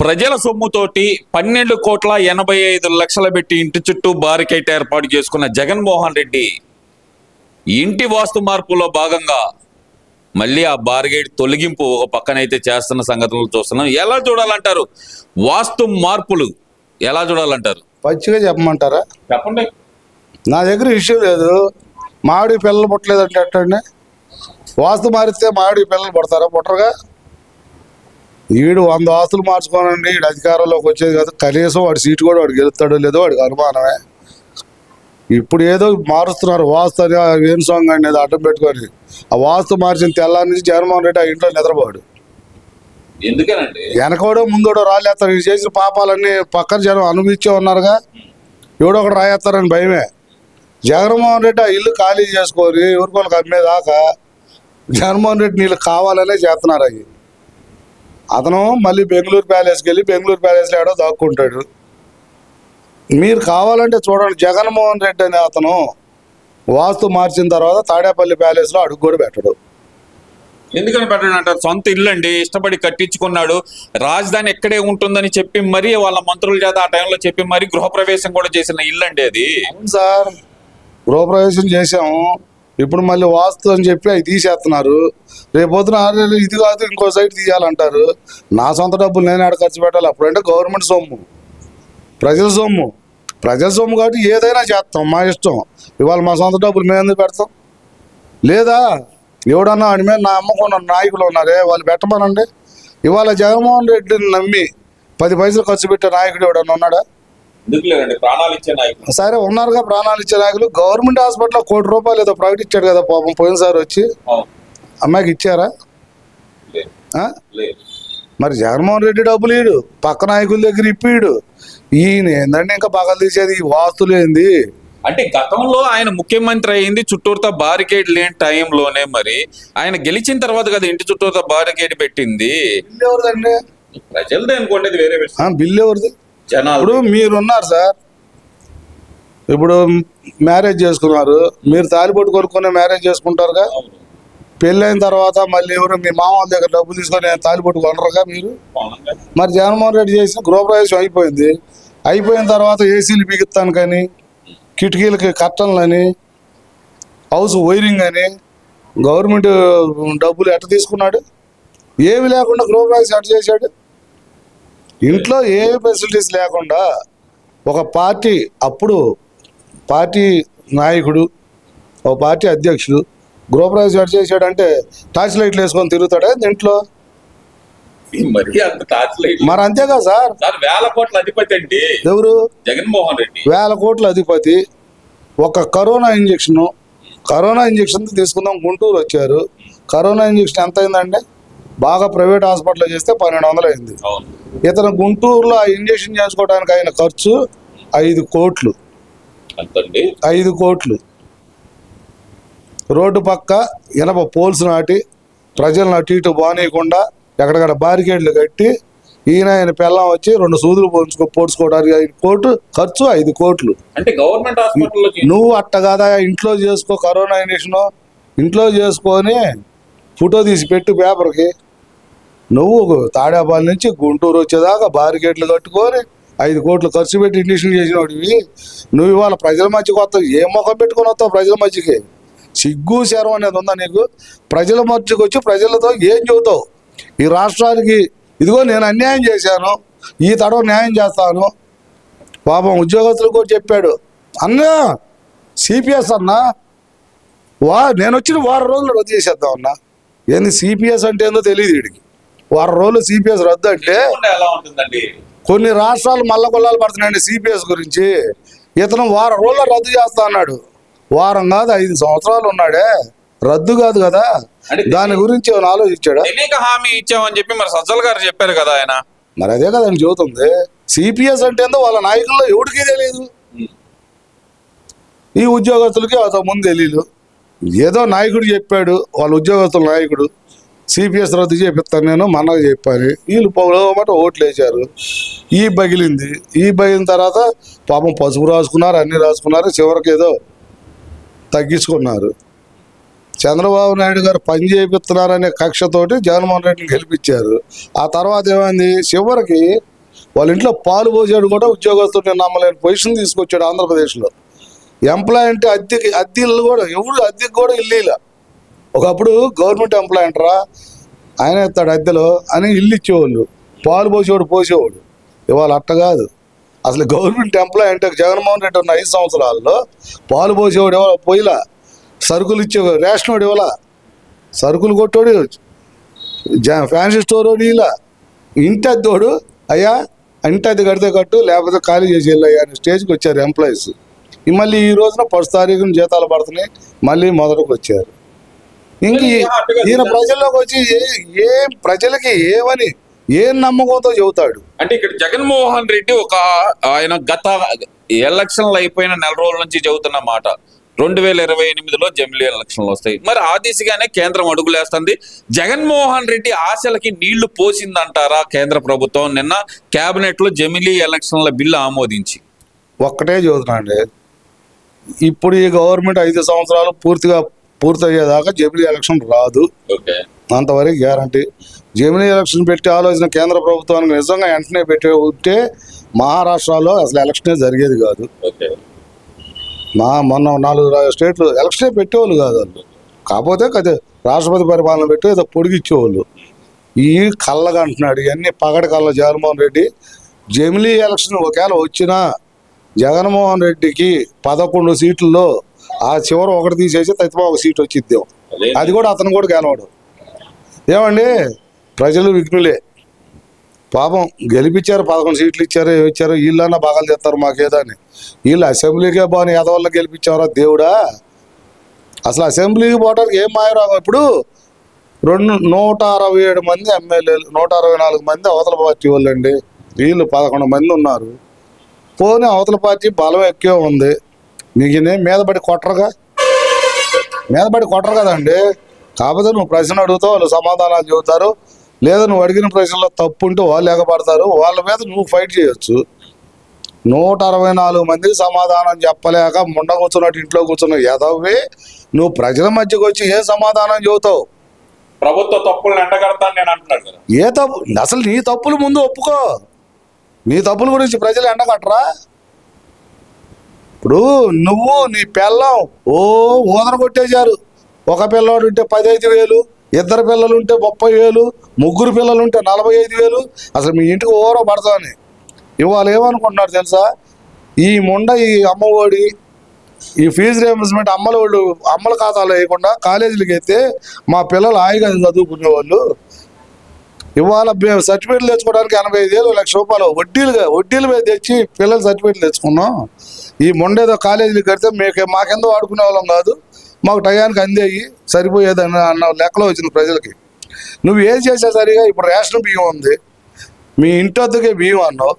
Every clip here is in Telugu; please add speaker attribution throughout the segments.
Speaker 1: ప్రజల సొమ్ముతోటి పన్నెండు కోట్ల ఎనభై ఐదు లక్షల పెట్టి ఇంటి చుట్టూ బారికేట్ ఏర్పాటు చేసుకున్న జగన్మోహన్ రెడ్డి ఇంటి వాస్తు మార్పులో భాగంగా మళ్ళీ ఆ బారిగేట్ తొలగింపు ఒక పక్కనైతే చేస్తున్న సంగతులు చూస్తున్నాం. ఎలా చూడాలంటారు? వాస్తు మార్పులు ఎలా చూడాలంటారు?
Speaker 2: పచ్చిగా చెప్పమంటారా?
Speaker 1: చెప్పండి.
Speaker 2: నా దగ్గర ఇష్యూ లేదు. మామిడి పిల్లలు పుట్టలేదంటే ఎట్టండి వాస్తు మారిస్తే మామిడి పిల్లలు పుడతారా? పుట్టరుగా. ఈడు వంద ఆస్తులు మార్చుకోనండి ఈడు అధికారంలోకి వచ్చేది కదా కనీసం వాడి సీటు కూడా వాడు గెలుస్తాడో లేదో వాడికి అనుమానమే. ఇప్పుడు ఏదో మారుస్తున్నారు వాస్తు అని వేణు సాంగ్ అనేది అడ్డం పెట్టుకొని ఆ వాస్తు మార్చిన తెల్లారి నుంచి జగన్మోహన్ రెడ్డి ఆ ఇంట్లో నిద్రపోడు.
Speaker 1: ఎందుకనండి?
Speaker 2: వెనకోడో ముందోడో రాలేస్తారు ఇది చేసిన పాపాలన్నీ పక్కన జనం అనుభవించే ఉన్నారుగా. ఎవడో ఒకటి రాయేస్తారని భయమే. జగన్మోహన్ రెడ్డి ఆ ఇల్లు ఖాళీ చేసుకొని ఎవరికోళ్ళకి అమ్మేదాకా జగన్మోహన్ రెడ్డి నీళ్ళు కావాలనే చేస్తున్నారు అవి. అతను మళ్ళీ బెంగళూరు ప్యాలెస్కి వెళ్ళి బెంగళూరు ప్యాలెస్లో ఏడో దాక్కుంటాడు. మీరు కావాలంటే చూడండి జగన్మోహన్ రెడ్డి అనే అతను వాస్తు మార్చిన తర్వాత తాడేపల్లి ప్యాలెస్లో అడుగు కూడా పెట్టడు.
Speaker 1: ఎందుకని పెట్టండి అంటారు సొంత ఇల్లు అండి ఇష్టపడి కట్టించుకున్నాడు రాజధాని ఎక్కడే ఉంటుందని చెప్పి మరీ వాళ్ళ మంత్రుల చేత ఆ టైంలో చెప్పి మరీ గృహప్రవేశం కూడా చేసిన ఇల్లు అండి అది.
Speaker 2: సార్ గృహప్రవేశం చేసాము ఇప్పుడు మళ్ళీ వాస్తు అని చెప్పి అవి తీసేస్తున్నారు. రేపొద్దున పొద్దున ఇది కాదు ఇంకో సైడ్ తీయాలంటారు. నా సొంత డబ్బులు నేను ఆడ ఖర్చు పెట్టాలి. అప్పుడంటే గవర్నమెంట్ సొమ్ము. ప్రజల సొమ్ము. ప్రజల సొమ్ము కాబట్టి ఏదైనా చేస్తాం మా ఇష్టం. ఇవాళ మా సొంత డబ్బులు మేము ఎందుకు పెడతాం? లేదా ఎవడన్నా వాడి మీద నా అమ్మకున్న నాయకులు ఉన్నారే వాళ్ళు పెట్టమనండి. ఇవాళ జగన్మోహన్ రెడ్డిని నమ్మి పది పైసలు ఖర్చు పెట్టే నాయకుడు ఎవడన్నా ఉన్నాడా?
Speaker 1: ఎందుకు లేదండి? ప్రాణాలు ఇచ్చే నాయకులు.
Speaker 2: సరే ఉన్నారుగా ప్రాణాలు ఇచ్చే నాయకులు. గవర్నమెంట్ హాస్పిటల్లో కోటి రూపాయలు ఏదో ప్రకటించాడు కదా పాపం పోయినసారి వచ్చి. అమ్మాయికి ఇచ్చారా? మరి జగన్మోహన్ రెడ్డి డబ్బులు ఇడు పక్క నాయకుల దగ్గర ఇప్పిడు ఈయన ఏందంటే ఇంకా పగలు తీసేది? ఈ వాస్తులు ఏంది?
Speaker 1: అంటే గతంలో ఆయన ముఖ్యమంత్రి అయింది చుట్టూరుతో బారికేడ్ లేని టైంలోనే మరి ఆయన గెలిచిన తర్వాత కదా ఇంటి చుట్టూరుతో బారికేడ్ పెట్టింది.
Speaker 2: ఎవరిదండి?
Speaker 1: ప్రజలదే అనుకోండి వేరే విషయం.
Speaker 2: బిల్లు ఎవరిది? ఇప్పుడు మీరున్నారు సార్. ఇప్పుడు మ్యారేజ్ చేసుకున్నారు. మీరు తాలిబొట్టు కొనుక్కునే మ్యారేజ్ చేసుకుంటారుగా. పెళ్ళైన తర్వాత మళ్ళీ ఎవరు మీ మామ దగ్గర డబ్బులు తీసుకొని తాలిబొట్టు కొనరుగా మీరు. మరి జగన్మోహన్ రెడ్డి చేసిన గృహప్రవేశం అయిపోయింది. అయిపోయిన తర్వాత ఏసీలు బిగుతాను కానీ కిటికీలకి కట్టన్లని హౌస్ వైరింగ్ అని గవర్నమెంట్ డబ్బులు ఎట్ట తీసుకున్నాడు? ఏమి లేకుండా గృహప్రవేశం ఎట్ట చేశాడు? ఇంట్లో ఏ ఫెసిలిటీస్ లేకుండా ఒక పార్టీ అప్పుడు పార్టీ నాయకుడు ఒక పార్టీ అధ్యక్షుడు గృహప్రవేశం ఎట్ట చేశాడంటే టార్చ్ లైట్లు వేసుకొని తిరుగుతాడా ఇంట్లో.
Speaker 1: మరి
Speaker 2: అంతేగా సార్?
Speaker 1: వేల కోట్ల అధిపతి అండి.
Speaker 2: ఎవరు?
Speaker 1: జగన్మోహన్ రెడ్డి.
Speaker 2: వేల కోట్ల అధిపతి. ఒక కరోనా ఇంజక్షన్ కరోనా ఇంజక్షన్ తీసుకుందాం గుంటూరు వచ్చారు. కరోనా ఇంజక్షన్ ఎంత అయిందంటే బాగా ప్రైవేట్ హాస్పిటల్లో చేస్తే పన్నెండు వందలు అయింది.
Speaker 1: అవును.
Speaker 2: ఇతను గుంటూరులో ఆ ఇంజక్షన్ చేసుకోవడానికి అయిన ఖర్చు ఐదు కోట్లు. ఐదు కోట్లు. రోడ్డు పక్క ఇనప పోల్స్ నాటి ప్రజలను అటు ఇటు బానీయకుండా ఎక్కడక్కడ బారికేడ్లు కట్టి ఈయన ఆయన పెళ్ళం వచ్చి రెండు సూదులు పోల్చుకో పోడ్చుకోవడానికి ఐదు కోట్లు ఖర్చు ఐదు కోట్లు.
Speaker 1: అంటే గవర్నమెంట్ హాస్పిటల్లోకి?
Speaker 2: నువ్వు అట్ట కాదా ఇంట్లో చేసుకో కరోనా ఇంజక్షన్ ఇంట్లో చేసుకొని ఫోటో తీసి పెట్టు పేపర్కి. నువ్వు తాడేపల్లి నుంచి గుంటూరు వచ్చేదాకా బారికేట్లు కట్టుకొని ఐదు కోట్లు ఖర్చు పెట్టి ఇండీషన్ చేసిన వాడివి నువ్వు ఇవాళ ప్రజల మధ్యకి వస్తావు. ఏ ముఖం పెట్టుకొని వస్తావు ప్రజల మధ్యకి? సిగ్గు శరం అనేది ఉందా నీకు? ప్రజల మధ్యకి వచ్చి ప్రజలతో ఏం చెబుతావు? ఈ రాష్ట్రానికి ఇదిగో నేను అన్యాయం చేశాను. ఈ తడవ న్యాయం చేస్తాను. పాపం ఉద్యోగస్తులకు కూడా చెప్పాడు. అన్నా సిపిఎస్ అన్నా వా నేను వచ్చిన వారం రోజులు రద్దు చేసేద్దాం అన్నా. ఏంది సిపిఎస్ అంటే ఏందో తెలియదు వీడికి. వారం రోజులు సిపిఎస్ రద్దు అంటే
Speaker 1: లేకుండా ఎలా ఉంటుందండి?
Speaker 2: కొన్ని రాష్ట్రాలు మల్ల కొల్లాలు పడుతున్నాయండి సిపిఎస్ గురించి. ఇతను వారం రోజులు రద్దు చేస్తా అన్నాడు. వారం కాదు ఐదు సంవత్సరాలు ఉన్నాడే. రద్దు కాదు కదా. దాని గురించి ఆలోచించాడా?
Speaker 1: హామీ ఇచ్చామని చెప్పి మరి సజ్జల గారు చెప్పారు కదా ఆయన.
Speaker 2: మరి అదే కదా ఆయన చెబుతుంది. సిపిఎస్ అంటే ఏందో వాళ్ళ నాయకుల్లో ఎవడికి తెలియదు ఈ ఉద్యోగస్తులకి అంత ముందు తెలియదు ఏదో నాయకుడు చెప్పాడు వాళ్ళ ఉద్యోగస్తుల నాయకుడు. సిపిఎస్ రద్దు చేపిస్తాను నేను మనకు చెప్పాను వీళ్ళు పొగలమాట ఓట్లు వేశారు ఈ బగిలింది. ఈ బగిలిన తర్వాత పాపం పసుపు రాసుకున్నారు అన్ని రాసుకున్నారు చివరికి ఏదో తగ్గించుకున్నారు. చంద్రబాబు నాయుడు గారు పని చేపిస్తున్నారనే కక్షతోటి జగన్మోహన్ రెడ్డిని గెలిపించారు. ఆ తర్వాత ఏమైంది? చివరికి వాళ్ళ ఇంట్లో పాలు పోసాడు కూడా ఉద్యోగస్తుడు నేను నమ్మలేని. పొజిషన్ తీసుకొచ్చాడు ఆంధ్రప్రదేశ్లో. ఎంప్లాయ్ అంటే అద్దెకి అద్దె కూడా ఎవరు అద్దెకి కూడా ఇల్లు ఒకప్పుడు గవర్నమెంట్ ఎంప్లాయ్ అంటారా? ఆయన ఇస్తాడు అద్దెలో అని ఇల్లు ఇచ్చేవాళ్ళు. పాలు పోసేవాడు పోసేవాడు. ఇవాళ అట్ట కాదు. అసలు గవర్నమెంట్ ఎంప్లాయ్ అంటే జగన్మోహన్ రెడ్డి ఉన్న ఐదు సంవత్సరాల్లో పాలు పోసేవాడు ఇవాళ పోయిలా సరుకులు ఇచ్చేవాడు. రేషన్ వాడు ఇవాళ. సరుకులు కొట్టోడు ఫ్యాన్సీ స్టోర్ వాడు ఇలా. ఇంటి అద్దోడు అయ్యా ఇంటి అద్దె కడితే కట్టు లేకపోతే ఖాళీ చేసి వెళ్ళయ్యా అనే స్టేజ్కి వచ్చారు ఎంప్లాయీస్. మళ్ళీ ఈ రోజున ఫస్ట్ తారీఖున జీతాలు పడుతున్నాయి. మళ్ళీ మొదటికి వచ్చారు. ఇంక ఈయన ప్రజల్లోకి వచ్చి ఏ- ఏం ప్రజలకి ఏమని ఏం నమ్మకంతో చెబుతాడు?
Speaker 1: అంటే ఇక్కడ జగన్మోహన్ రెడ్డి ఒక ఆయన గత ఎలక్షన్లు అయిపోయిన నెల రోజుల నుంచి చెబుతున్న మాట. రెండు వేల ఇరవై ఎనిమిదిలో జమిలీ ఎలక్షన్లు వస్తాయి. మరి ఆ దిశగానే కేంద్రం అడుగులేస్తుంది. జగన్మోహన్ రెడ్డి ఆశలకి నీళ్ళు పోసిందంటారా కేంద్ర ప్రభుత్వం? నిన్న కేబినెట్లో జమిలీ ఎలక్షన్ల బిల్లు ఆమోదించి.
Speaker 2: ఒక్కటే చెబుతున్నా అండి. ఇప్పుడు ఈ గవర్నమెంట్ ఐదు సంవత్సరాలు పూర్తిగా పూర్తయ్యేదాకా జమిలీ ఎలక్షన్ రాదు.
Speaker 1: ఓకే.
Speaker 2: అంతవరకు గ్యారంటీ. జమిలీ ఎలక్షన్ పెట్టి ఆలోచన కేంద్ర ప్రభుత్వానికి నిజంగా వెంటనే పెట్టి ఉంటే మహారాష్ట్రలో అసలు ఎలక్షనే జరిగేది కాదు.
Speaker 1: ఓకే.
Speaker 2: మా మొన్న నాలుగు స్టేట్లు ఎలక్షనే పెట్టేవాళ్ళు కాదు వాళ్ళు. కాకపోతే కదే రాష్ట్రపతి పరిపాలన పెట్టి ఏదో పొడిగిచ్చేవాళ్ళు. ఈ కళ్ళగా అంటున్నాడు ఇవన్నీ పగటి కళ్ళ జగన్మోహన్ రెడ్డి జమిలీ ఎలక్షన్ ఒకవేళ వచ్చినా జగన్మోహన్ రెడ్డికి పదకొండు సీట్లలో ఆ చివర ఒకటి తీసేసి తత్వ ఒక సీట్ వచ్చిద్దాం. అది కూడా అతను కూడా గెలవడు. ఏమండి? ప్రజలు విఘ్నులే. పాపం గెలిపించారు పదకొండు సీట్లు ఇచ్చారు ఇచ్చారు వీళ్ళన్నా బాగాలు చేస్తారు మాకేదని. వీళ్ళు అసెంబ్లీకే బాని ఎదవల్ల గెలిపించారా దేవుడా? అసలు అసెంబ్లీకి పోవడానికి ఏం మాయరాగం ఇప్పుడు రెండు నూట అరవై ఏడు మంది ఎమ్మెల్యేలు నూట అరవై నాలుగు మంది అవతల పార్టీ వాళ్ళండి. వీళ్ళు పదకొండు మంది ఉన్నారు. పోనీ అవతల పార్టీ బలం ఎక్కువ ఉంది. మీకు ఇదేం మీద పడి కొట్టరుగా? మీద పడి కొట్టరు కదండి. కాకపోతే నువ్వు ప్రశ్న అడుగుతావు వాళ్ళు సమాధానాలు చెబుతారు. లేదా నువ్వు అడిగిన ప్రశ్నలో తప్పు ఉంటే వాళ్ళు ఎగబడతారు. వాళ్ళ మీద నువ్వు ఫైట్ చేయొచ్చు. నూట అరవై నాలుగు మందికి సమాధానం చెప్పలేక ముండ కూర్చున్నట్టు ఇంట్లో కూర్చున్న ఎదవే నువ్వు ప్రజల మధ్యకి వచ్చి ఏ సమాధానం చెబుతావు?
Speaker 1: ప్రభుత్వ తప్పులను ఎండగడతాను నేను అంటున్నాడు
Speaker 2: ఏ తప్పు? అసలు నీ తప్పులు ముందు ఒప్పుకో. నీ తప్పుల గురించి ప్రజలు ఎండగట్టరా? ఇప్పుడు నువ్వు నీ పిల్లం ఓ ఊదర కొట్టేశారు. ఒక పిల్లవాడు ఉంటే పదహైదు వేలు ఇద్దరు పిల్లలు ఉంటే ముప్పై వేలు ముగ్గురు పిల్లలు ఉంటే నలభై ఐదు వేలు. అసలు మీ ఇంటికి ఓరో పడతామని. ఇవాళ ఏమనుకుంటున్నారు తెలుసా? ఈ ముండ ఈ అమ్మఒడి ఈ ఫీజు రియంబర్స్మెంట్ అమ్మల వాళ్ళు అమ్మల ఖాతాలో వేయకుండా కాలేజీలకి అయితే మా పిల్లలు హాయిగా చదువుకునే వాళ్ళు ఇవాళ సర్టిఫికేట్లు తెచ్చుకోవడానికి ఎనభై ఐదు వేలు లక్ష రూపాయలు వడ్డీలుగా వడ్డీలు మీద తెచ్చి పిల్లలు సర్టిఫికేట్లు తెచ్చుకున్నాం. ఈ మొండేదో కాలేజీకి కడితే మీకు మాకెందో వాడుకునే వాళ్ళం కాదు? మాకు టయానికి అందేయి సరిపోయేదని అన్న లెక్కలో వచ్చింది ప్రజలకి. నువ్వు ఏం చేసా సరిగా ఇప్పుడు రేషన్ బియ్యం ఉంది. మీ ఇంటి వద్దకే బియ్యం అన్నావు.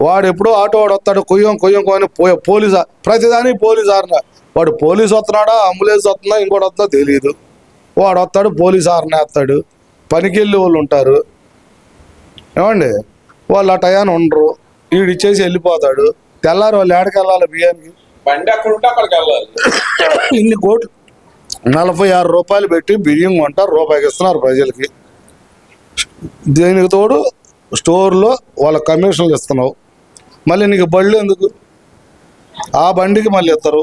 Speaker 2: వాడు ఎప్పుడో ఆటో వాడు వస్తాడు కొయ్యం కొయ్యం కొని పోయే పోలీసు ప్రతిదాని పోలీసు ఆరిన. వాడు పోలీసు వస్తున్నాడా అంబులెన్స్ వస్తుందా ఇంకోటి వస్తుందో తెలియదు వాడు వస్తాడు పోలీసు ఆరిన వస్తాడు. పనికి వెళ్ళే వాళ్ళు ఉంటారు. ఏమండి? వాళ్ళు ఆ టయాన్ని ఉండరు. వీడు ఇచ్చేసి వెళ్ళిపోతాడు. తెల్లారి వాళ్ళు ఏడకి వెళ్ళాలి బియ్యానికి?
Speaker 1: బండి అక్కడ ఉంటే అక్కడికి వెళ్ళాలి.
Speaker 2: ఇన్ని కోట్లు? నలభై ఆరు రూపాయలు పెట్టి బియ్యం కొంటారు రూపాయికి ఇస్తున్నారు ప్రజలకి. దీనికి తోడు? స్టోర్లో వాళ్ళ కమిషన్లు ఇస్తున్నావు. మళ్ళీ నీకు బళ్ళు ఎందుకు? ఆ బండికి మళ్ళీ ఇస్తారు.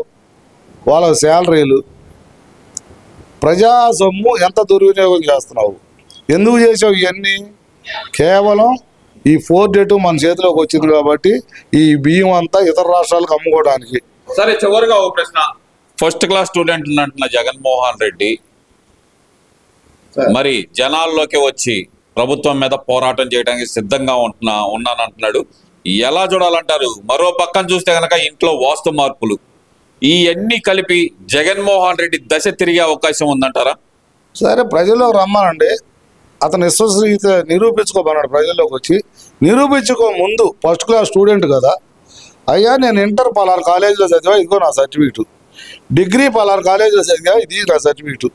Speaker 2: వాళ్ళ శాలరీలు. ప్రజా సొమ్ము ఎంత దుర్వినియోగం చేస్తున్నావు? ఎందుకు చేసావు ఇవన్నీ? కేవలం ఈ ఫోర్ డే టూ మన చేతిలోకి వచ్చింది కాబట్టి ఈ బియ్యం అంతా ఇతర రాష్ట్రాలకు అమ్ముకోవడానికి.
Speaker 1: సరే చివరిగా ఒక ప్రశ్న. ఫస్ట్ క్లాస్ స్టూడెంట్ అంటున్న జగన్మోహన్ రెడ్డి మరి జనాల్లోకి వచ్చి ప్రభుత్వం మీద పోరాటం చేయడానికి సిద్ధంగా ఉంటున్నా ఉన్నానంటున్నాడు. ఎలా చూడాలంటారు? మరో పక్కన చూస్తే గనక ఇంట్లో వాస్తు మార్పులు. ఈ అన్ని కలిపి జగన్మోహన్ రెడ్డి దశ తిరిగే అవకాశం ఉందంటారా?
Speaker 2: సరే ప్రజల్లోకి రమ్మానండి అతను విశ్వసనీయత నిరూపించుకోమన్నాడు ప్రజల్లోకి వచ్చి. నిరూపించుకో ముందు ఫస్ట్ క్లాస్ స్టూడెంట్ కదా. అయ్యా నేను ఇంటర్ పలానా కాలేజీలో చదివా ఇదిగో నా సర్టిఫికేట్ డిగ్రీ పలానా కాలేజీలో చదివా ఇది నా సర్టిఫికేట్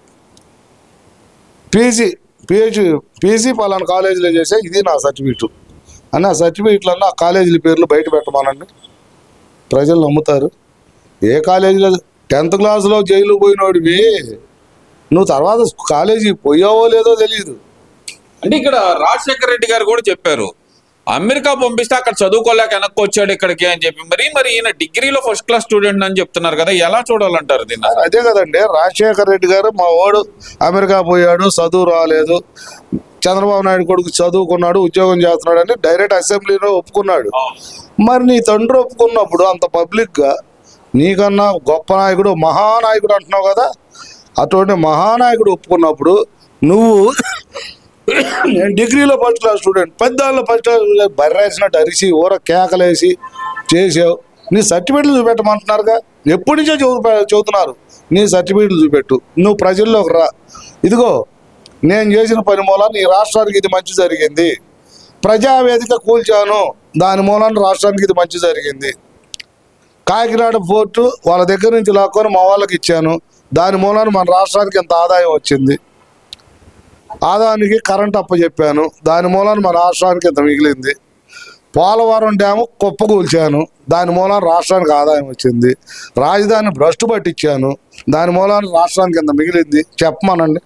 Speaker 2: పీజీ పిహెచ్ పీజీ పలానా కాలేజీలో చేసా ఇది నా సర్టిఫికేట్ అని ఆ సర్టిఫికేట్లన్నా ఆ కాలేజీల పేర్లు బయట పెట్టమానండి. ప్రజలు నమ్ముతారు. ఏ కాలేజీలో టెన్త్ క్లాస్లో జైలు పోయినోడివి. నువ్వు తర్వాత కాలేజీ పోయావో లేదో తెలియదు.
Speaker 1: అంటే ఇక్కడ రాజశేఖర రెడ్డి గారు కూడా చెప్పారు అమెరికా పంపిస్తే అక్కడ చదువుకోలేక వెనక్కి వచ్చాడు ఇక్కడికి అని చెప్పి. మరి మరి ఈయన డిగ్రీలో ఫస్ట్ క్లాస్ స్టూడెంట్ అని చెప్తున్నారు కదా ఎలా చూడాలంటారు దీన్ని
Speaker 2: అదే కదండి రాజశేఖర రెడ్డి గారు మా వాడు అమెరికా పోయాడు చదువు రాలేదు చంద్రబాబు నాయుడు కొడుకు చదువుకున్నాడు ఉద్యోగం చేస్తున్నాడు అని డైరెక్ట్ అసెంబ్లీలో ఒప్పుకున్నాడు. మరి నీ తండ్రి ఒప్పుకున్నప్పుడు అంత పబ్లిక్గా నీకన్నా గొప్ప నాయకుడు మహానాయకుడు అంటున్నావు కదా అటువంటి మహానాయకుడు ఒప్పుకున్నప్పుడు నువ్వు నేను డిగ్రీలో ఫస్ట్ క్లాస్ స్టూడెంట్. పెద్దాళ్ళు ఫస్ట్ క్లాస్ బర్రేసినట్టు అరిసి ఊర కేకలేసి చేసావు. నీ సర్టిఫికెట్లు చూపెట్టమంటున్నారుగా? ఎప్పటి నుంచో చదువు చదువుతున్నారు. నీ సర్టిఫికెట్లు చూపెట్టు. నువ్వు ప్రజల్లోకి రా. ఇదిగో నేను చేసిన పని మూలాన నీ రాష్ట్రానికి ఇది మంచి జరిగింది. ప్రజావేదిక కూల్చాను. దాని మూలాన రాష్ట్రానికి ఇది మంచి జరిగింది. కాకినాడ పోర్టు వాళ్ళ దగ్గర నుంచి లాక్కొని మా వాళ్ళకి ఇచ్చాను. దాని మూలాన మన రాష్ట్రానికి ఎంత ఆదాయం వచ్చింది. ఆదాయానికి కరెంట్ అప్పచెప్పాను దాని మూలాన మన రాష్ట్రానికి ఇంత మిగిలింది. పోలవరం డ్యాము కుప్పకూల్చాను దాని మూలాన రాష్ట్రానికి ఆదాయం వచ్చింది. రాజధాని భ్రష్టు పట్టించాను. దాని మూలాన రాష్ట్రానికి ఇంత మిగిలింది. చెప్పమనండి.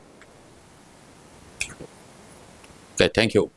Speaker 1: Thank you